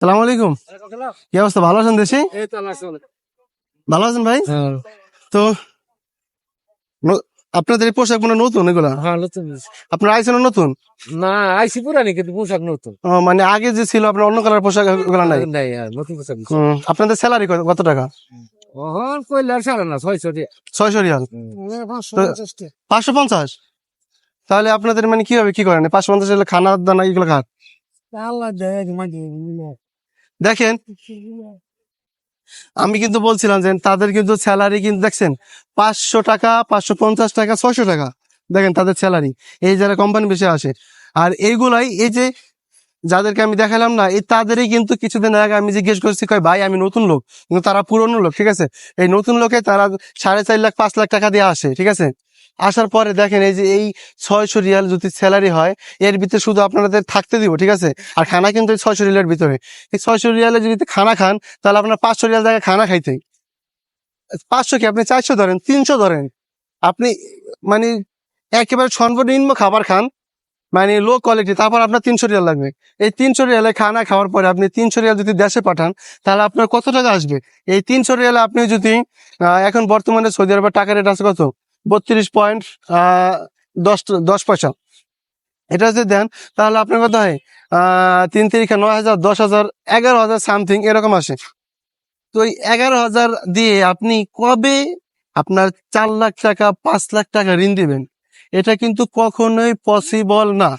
সালাম আলাইকুম। কি অবস্থা? ভালো আছেন দেশি? ভালো আছেন ভাই? তো আপনাদের এই পোশাক মনে নতুন এগুলা? হ্যাঁ আপনার আইসেন নতুন? না আইসি পুরানি কিন্তু পোশাক নতুন। মানে আগে যে ছিল আপনার অন্য কালার পোশাক এগুলা নাই? নাই নতুন পোশাক আপনাদের স্যালারি কত টাকা? ওহন কইলে আর সারা না ছয়শো ছয়শো রিয়াল। পাঁচশো পঞ্চাশ তাহলে আপনাদের মানে কীভাবে কি করেন? পাঁচশো পঞ্চাশ খানা দানা এগুলো খান আল্লাহ দেয় দেখেন, আমি কিন্তু বলছিলাম যে তাদের কিন্তু স্যালারি কিন্তু দেখছেন, পাঁচশো টাকা, পাঁচশো পঞ্চাশ টাকা, ছয়শো টাকা। দেখেন তাদের স্যালারি এই যারা কোম্পানি বেশি আসে। আর এইগুলাই এই যে যাদেরকে আমি দেখালাম না, এই তাদেরই কিন্তু কিছুদিন আগে আমি জিজ্ঞেস করছি, কয়, ভাই, আমি নতুন লোক। কিন্তু তারা পুরনো লোক, ঠিক আছে? এই নতুন লোকে তারা সাড়ে চার লাখ, পাঁচ লাখ টাকা দিয়ে আসে, ঠিক আছে? আসার পরে দেখেন এই যে এই ছয়শো রিয়াল যদি স্যালারি হয়, এর ভিতরে শুধু আপনাদের থাকতে দিব, ঠিক আছে? আর খানা কিন্তু এই ছয়শো রিয়ালের ভিতরে। এই ছয়শো রিয়ালে যদি খানা খান, তাহলে আপনার পাঁচশো রিয়াল জায়গায় খানা খাইতে। পাঁচশো কি আপনি চারশো ধরেন, তিনশো ধরেন? আপনি মানে একেবারে সর্বনিম্ন খাবার খান মানে লো কোয়ালিটি তারপর আপনার তিনশো রিয়াল লাগবে। এই তিনশো রিয়ালে খানা খাওয়ার পরে আপনি তিনশো রিয়াল যদি দেশে পাঠান, তাহলে আপনার কত টাকা আসবে? এই তিনশো রিয়ালে আপনি যদি এখন বর্তমানে সৌদি আরবের টাকা রেট আছে কত? বত্রিশ পয়েন্ট দশ দশ পয়সা। এটা যদি দেন, তাহলে আপনার কথা হয় তিন তারিখে নয় হাজার, দশ হাজার, এগারো হাজার সামথিং এরকম আসে। তো এই এগারো হাজার দিয়ে আপনি কবে আপনার চার লাখ টাকা, পাঁচ লাখ টাকা ঋণ দিবেন? এটা কিন্তু কখনোই পসিবল না।